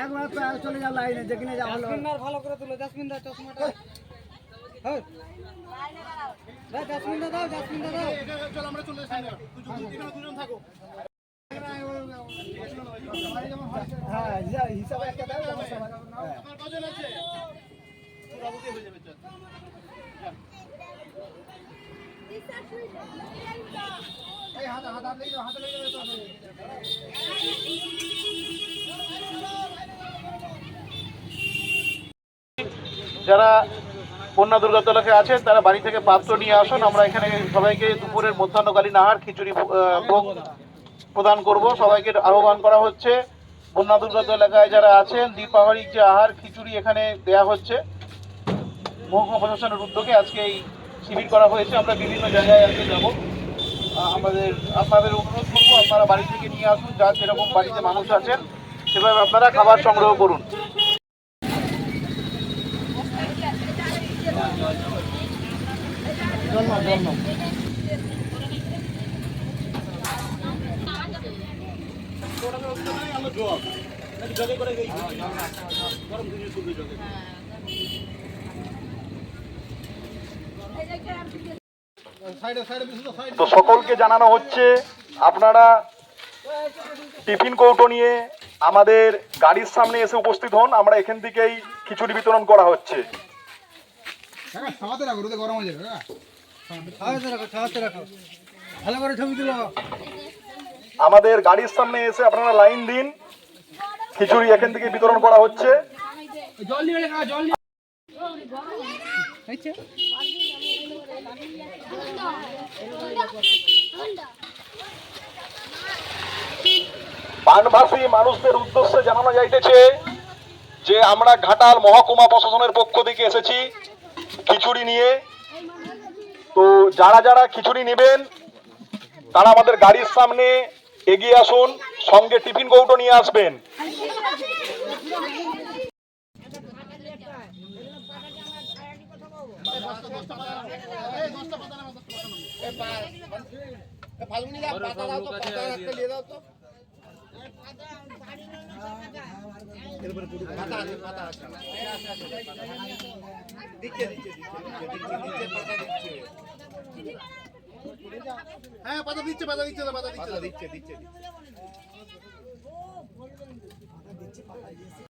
একবার তো চলে যা লাইনে যেখানে যা ভালো জাসমিনদার ভালো করে তুলো জাসমিনদার চশমাটা। হ্যাঁ দাও জাসমিনদা দাও জাসমিনদা দাও। যারা কন্যা দুর্গত এলাকায় আছেন, তারা বাড়ি থেকে পাত্র নিয়ে আসুন। আমরা এখানে সবাইকে দুপুরের মধ্যাহ্নকালীন আহার, খিচুড়ি ভোগ প্রদান করব। সবাইকে আহ্বান করা হচ্ছে। বন্যা দুর্গত এলাকায় যারা আছেন, দীপাবলির যে আহার, খিচুড়ি এখানে দেয়া হচ্ছে। মহকুমা প্রশাসনের উদ্যোগে আজকে এই শিবির করা হয়েছে। আমরা বিভিন্ন জায়গায় আজকে যাব। আমাদের, আপনাদের অনুরোধ করব, আপনারা বাড়ি থেকে নিয়ে আসুন। যা যেরকম বাড়িতে মানুষ আছেন, সেভাবে আপনারা খাবার সংগ্রহ করুন। তো সকলকে জানানো হচ্ছে, আপনারা টিফিন কৌটো নিয়ে আমাদের গাড়ির সামনে এসে উপস্থিত হন, আমরা এখান থেকেই খিচুড়ি বিতরণ করা হচ্ছে। ভালো করে ছবি তুলো। আমাদের গাড়ির সামনে এসে আপনারা লাইন দিন। খিচুড়ি এখান থেকে বিতরণ করা হচ্ছে। বানভাসী মানুষদের উদ্দেশ্যে জানানো যাইতেছে যে আমরা ঘাটাল মহকুমা প্রশাসনের পক্ষ থেকে এসেছি খিচুড়ি নিয়ে। তো যারা যারা খিচুড়ি নেবেন, তারা আমাদের গাড়ির সামনে এগিয়ে আসুন সঙ্গে টিফিন কৌটো নিয়ে আসবেন হ্যাঁ পাতা দিচ্ছে পাতা দিচ্ছে না পাতা দিচ্ছে দিচ্ছে দিচ্ছে। দিচ্ছে